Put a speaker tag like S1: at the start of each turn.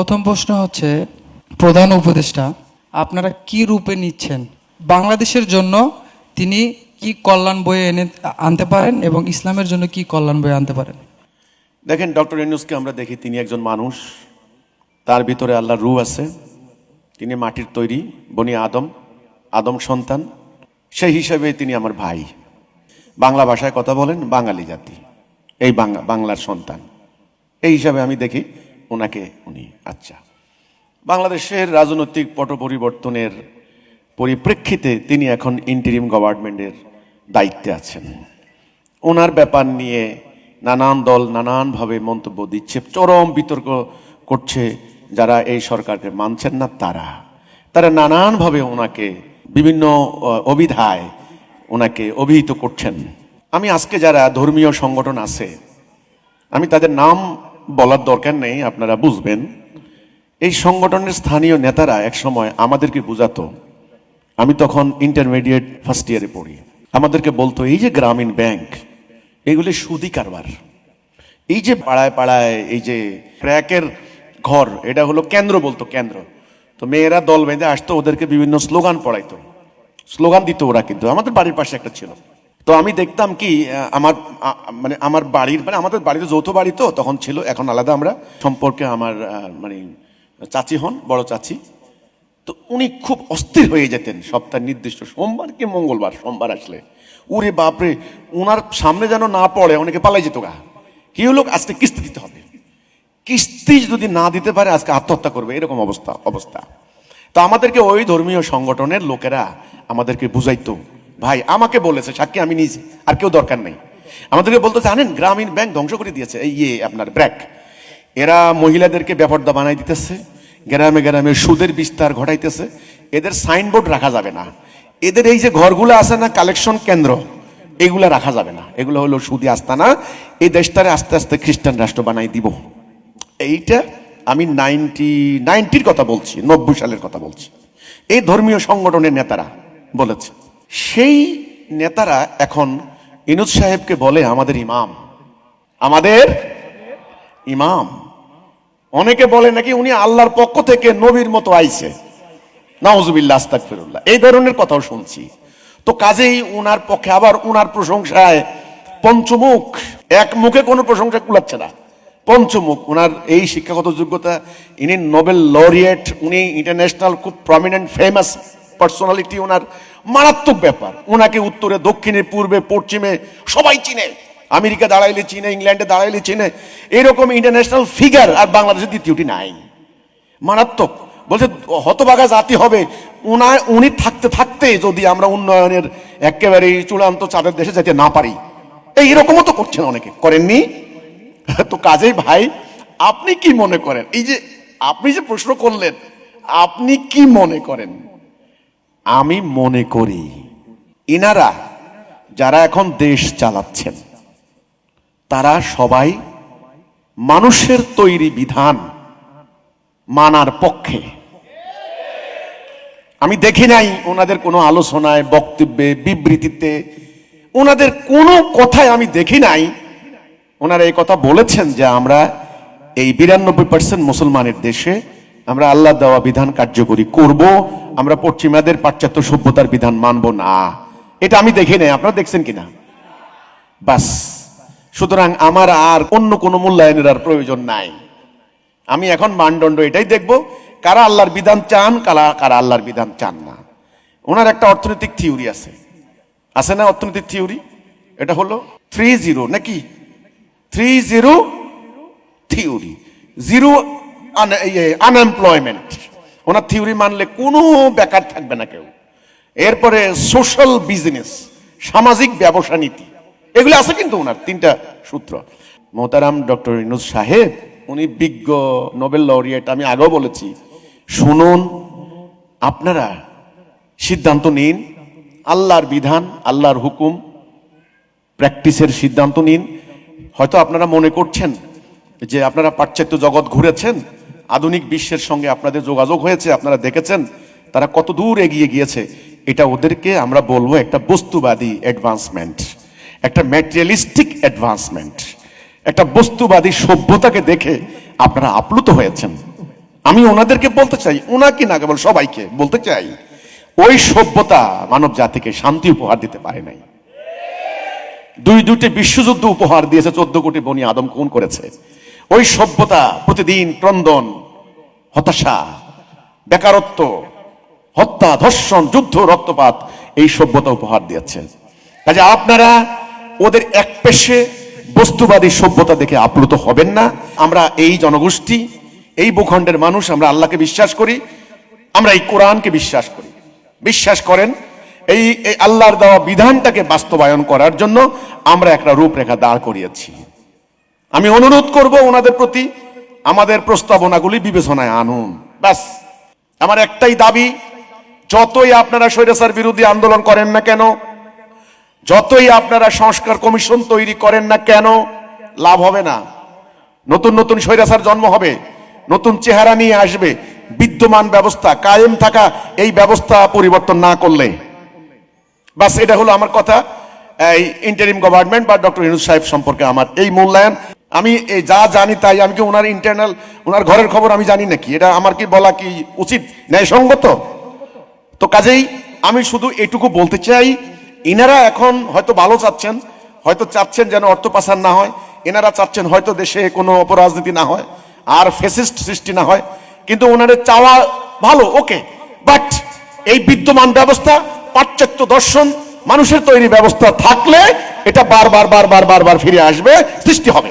S1: প্রথম প্রশ্ন হচ্ছে, প্রধান উপদেষ্টা, আপনারা কি রূপে নিচ্ছেন? বাংলাদেশের জন্য তিনি কি কল্যাণ বয়ে এনে আনতে পারেন এবং ইসলামের জন্য কি কল্যাণ বয়ে আনতে পারেন?
S2: দেখেন, ডক্টর ইউনুসকে আমরা দেখি, তিনি একজন মানুষ। তার ভিতরে আল্লাহর রু আছে। তিনি মাটির তৈরি, বনি আদম আদম সন্তান। সেই হিসাবে তিনি আমার ভাই। বাংলা ভাষায় কথা বলেন, বাঙালি জাতি। এই বাংলা, বাংলার সন্তান। এই হিসাবে আমি দেখি ওনাকে উনি আচ্ছা। বাংলাদেশের রাজনৈতিক পট পরিবর্তনের পরিপ্রেক্ষিতে তিনি এখন ইন্টারিম গভর্নমেন্টের দায়িত্বে আছেন। ওনার ব্যাপার নিয়ে নানান দল নানানভাবে মন্তব্য দিচ্ছে চরম বিতর্ক করছে যারা এই সরকারকে মানছেন না তারা। তারা নানানভাবে ওনাকে বিভিন্ন আহ, অভিধায় ওনাকে অভিহিত করছেন। আমি আজকে যারা ধর্মীয় সংগঠন আছে আমি তাদের নাম বলার দরকার নেই, আপনারা বুঝবেন। এই সংগঠনের স্থানীয় নেতারা একসময় আমাদেরকে বুঝাতো। আমি তখন ইন্টারমিডিয়েট ফার্স্ট ইয়ারে পড়ি। আমাদেরকে বলতো, এই যে গ্রামীণ ব্যাংক, এগুলি সুদি কারবার। এই যে পাড়ায় পাড়ায় এই যে ক্র্যাকের ঘর, এটা হলো কেন্দ্র বলতো, কেন্দ্র। তো মেয়েরা দল বেঁধে আসতো, ওদেরকে বিভিন্ন স্লোগান পড়াইতো। স্লোগান দিত ওরা কিন্তু। আমাদের বাড়ির পাশে একটা ছিল। তো আমি দেখতাম কি আমার মানে আমার বাড়ির মানে আমাদের বাড়িতে যৌথ বাড়ি তো, তখন ছিল, এখন আলাদা আমরা। সম্পর্কে আমার মানে চাচি হন, বড় চাচি। তো উনি খুব অস্থির হয়ে যেতেন সপ্তাহের নির্দিষ্ট সোমবার কি মঙ্গলবার, সোমবার আসলে। ওরে বাপরে ওনার সামনে যেন না পড়ে, অনেকে পালাই যেত গা। কি হলো, আজকে কিস্তি দিতে হবে। কিস্তি যদি না দিতে পারে, আজকে আত্মহত্যা করবে, এরকম অবস্থা অবস্থা। তো আমাদেরকে ওই ধর্মীয় সংগঠনের লোকেরা আমাদেরকে বুঝাইতো। ভাই, আমাকে বলেছে, সাক্ষী, আমি নিজে আর কেউ দরকার নেই। আমাদেরকে বলতো জানেন গ্রামীণ ব্যাংক ধ্বংস করে দিয়েছে, এই ইয়ে আপনার ব্র্যাক। এরা মহিলাদেরকে ব্যাপারদা বানাই দিতেছে, গ্রামে গ্রামে সুদের বিস্তার ঘটাইতেছে, এদের সাইনবোর্ড রাখা যাবে না। এদের এই যে ঘরগুলো আছে না, কালেকশন কেন্দ্র, এগুলো রাখা যাবে না। এগুলো হলো সুদি আস্তানা, এই দেশটারে আস্তে আস্তে খ্রিস্টান রাষ্ট্র বানাই দিব। এইটা আমি নাইনটি, নাইনটির কথা বলছি, নব্বই সালের কথা বলছি। এই ধর্মীয় সংগঠনের নেতারা বলেছে। সেই নেতারা এখন ইনুজ সাহেবকে বলে আমাদের ইমাম। আমাদের ইমাম। অনেকে বলে নাকি উনি আল্লাহর পক্ষ থেকে নবীর মতো আইছে। নাউজুবিল্লাহ, আস্তাগফিরুল্লাহ। এই ধরনের কথাও শুনছি। তো কাজেই উনার পক্ষে আবার উনার প্রশংসায় পঞ্চমুখ। এক মুখে কোনো প্রশংসা কুলাচ্ছে না। পঞ্চমুখ। উনার এই শিক্ষাগত যোগ্যতা, ইনি নোবেল লরিয়েট, উনি ইন্টারন্যাশনাল খুব প্রমিনেন্ট ফেমাস পার্সোনালিটি ওনার মারাত্মক ব্যাপার। ওনাকে উত্তরে, দক্ষিণে, পূর্বে, পশ্চিমে সবাই চিনে। আমেরিকা দাঁড়াইলে চিনে, ইংল্যান্ডে দাঁড়াইলে চিনে। এরকম ইন্টারন্যাশনাল ফিগার আর বাংলাদেশের দ্বিতীয়টি নাই। মারাত্মক। বলছে হতবাগা জাতি হবে। উনার উনি থাকতে থাকতে যদি আমরা উন্নয়নের একেবারে চূড়ান্ত চাঁদের দেশে যেতে না পারি। এই তো করছেন অনেকে। করেননি? তো কাজেই ভাই, আপনি কি মনে করেন? এই যে আপনি যে প্রশ্ন করলেন, আপনি কি মনে করেন? আমি মনে করি ইনারা যারা এখন দেশ চালাচ্ছেন, তারা সবাই মানুষের তৈরি বিধান মানার পক্ষে। আমি দেখি নাই ওনাদের কোনো আলোচনায়, বক্তব্যে, বিবৃতিতে, ওনাদের কোনো কথায় আমি দেখি নাই। ওনারা এই কথা বলেছেন যে আমরা এই বিরানব্বই পার্সেন্ট মুসলমানের দেশে আমরা আল্লাহ দেওয়া বিধান কার্যকরী করব, আমরা পশ্চিমাদের পাশ্চাত্য সভ্যতার বিধান মানব না। এটা আমি দেখি নাই, আপনারা দেখছেন কিনা? বাস। সুতরাং আমার আর অন্য কোনো মূল্যায়নের আর প্রয়োজন নাই। আমি এখন মানদণ্ড এটাই দেখব, কারা আল্লাহর বিধান চান, কারা কারা আল্লাহর বিধান চান না। ওনার একটা অর্থনৈতিক থিওরি আছে। আছে না অর্থনৈতিক থিওরি? এটা হলো থ্রি জিরো, নাকি? Three zero theory. Zero unemployment ওনার থিওরি মানলে কোনো বেকার থাকবে না কেউ। এরপরে সোশ্যাল বিজনেস সামাজিক ব্যবসা নীতি, এগুলো আছে কিন্তু ওনার তিনটা সূত্র। মোহতারাম ডক্টর ইনুজ সাহেব, উনি বিজ্ঞ নোবেল লরিয়েট আমি আগেও বলেছি, শুনুন, আপনারা সিদ্ধান্ত নিন, আল্লাহর বিধান, আল্লাহর হুকুম, প্র্যাকটিসের সিদ্ধান্ত নিন। হয়তো আপনারা মনে করছেন যে আপনারা পাশ্চাত্য জগৎ ঘুরেছেন আধুনিক বিশ্বের সঙ্গে আপনাদের যোগাযোগ হয়েছে, আপনারা দেখেছেন, তারা কত দূর এগিয়ে গিয়েছে, এটা ওদেরকে আমরা বলব একটা বস্তুবাদী অ্যাডভান্সমেন্ট একটা ম্যাটেরিয়ালিস্টিক অ্যাডভান্সমেন্ট একটা বস্তুবাদী সভ্যতাকে দেখে আপনারা আপ্লুত হয়েছেন। আমি ওনাদেরকে বলতে চাই, ওনাকে না কেবল সবাইকে বলতে চাই, ওই সভ্যতা মানব জাতিকে শান্তি উপহার দিতে পারে নাই। দুই দুটি বিশ্বযুদ্ধ উপহার দিয়েছে চোদ্দ কোটি বনি আদম, খুন করেছে। ওই সভ্যতা, প্রতিদিন ক্রন্দন, হতাশা, বেকারত্ব, হত্যা, ধর্ষণ, যুদ্ধ, রক্তপাত, এই সভ্যতা উপহার দিয়েছে। কাজে আপনারা ওদের এক পেশে বস্তুবাদী সভ্যতা দেখে আপ্লুত হবেন না। আমরা এই জনগোষ্ঠী, এই ভূখণ্ডের মানুষ, আমরা আল্লাহকে বিশ্বাস করি, আমরা এই কোরআনকে বিশ্বাস করি। বিশ্বাস করেন, এই আল্লাহর দেওয়া বিধানটাকে বাস্তবায়ন করার জন্য আমরা একটা রূপরেখা দাঁড় করিয়েছি। আমি অনুরোধ করব ওনাদের প্রতি আমাদের প্রস্তাবনাগুলি বিবেচনায় আনুন। ব্যাস। আমার একটাই দাবি, যতই আপনারা স্বৈরাচার বিরোধী আন্দোলন করেন না কেন, যতই আপনারা সংস্কার কমিশন তৈরি করেন না কেন, লাভ হবে না। নতুন নতুন স্বৈরাচার জন্ম হবে, নতুন চেহারা নিয়ে আসবে, বিদ্যমান ব্যবস্থা, কায়েম থাকা এই ব্যবস্থা পরিবর্তন না করলে। বাস এটা হলো আমার কথা। এই ইন্টারিম গভর্নমেন্ট বা ডক্টর ইনুজ সাহেব সম্পর্কে আমার এই মূল্যায়ন। আমি যা জানি তাই, আমি কি ওনার ইন্টারনাল ওনার ঘরের খবর আমি জানি নাকি? এটা আমার কি বলা কি উচিত? ন্যায়সঙ্গত? তো কাজেই আমি শুধু এটুকু বলতে চাই এনারা এখন হয়তো ভালো চাচ্ছেন, হয়তো চাচ্ছেন যেন অর্থ পাচার না হয়, এনারা চাচ্ছেন হয়তো দেশে কোনো অপরাজনীতি না হয়, আর ফেসিস্ট সৃষ্টি না হয়, কিন্তু ওনাদের চাওয়া ভালো, ওকে বাট এই বিদ্যমান ব্যবস্থা, পাশ্চাত্য দর্শন, মানুষের তৈরি ব্যবস্থা থাকলে এটা বারবার বারবার বারবার ফিরে আসবে, সৃষ্টি হবে।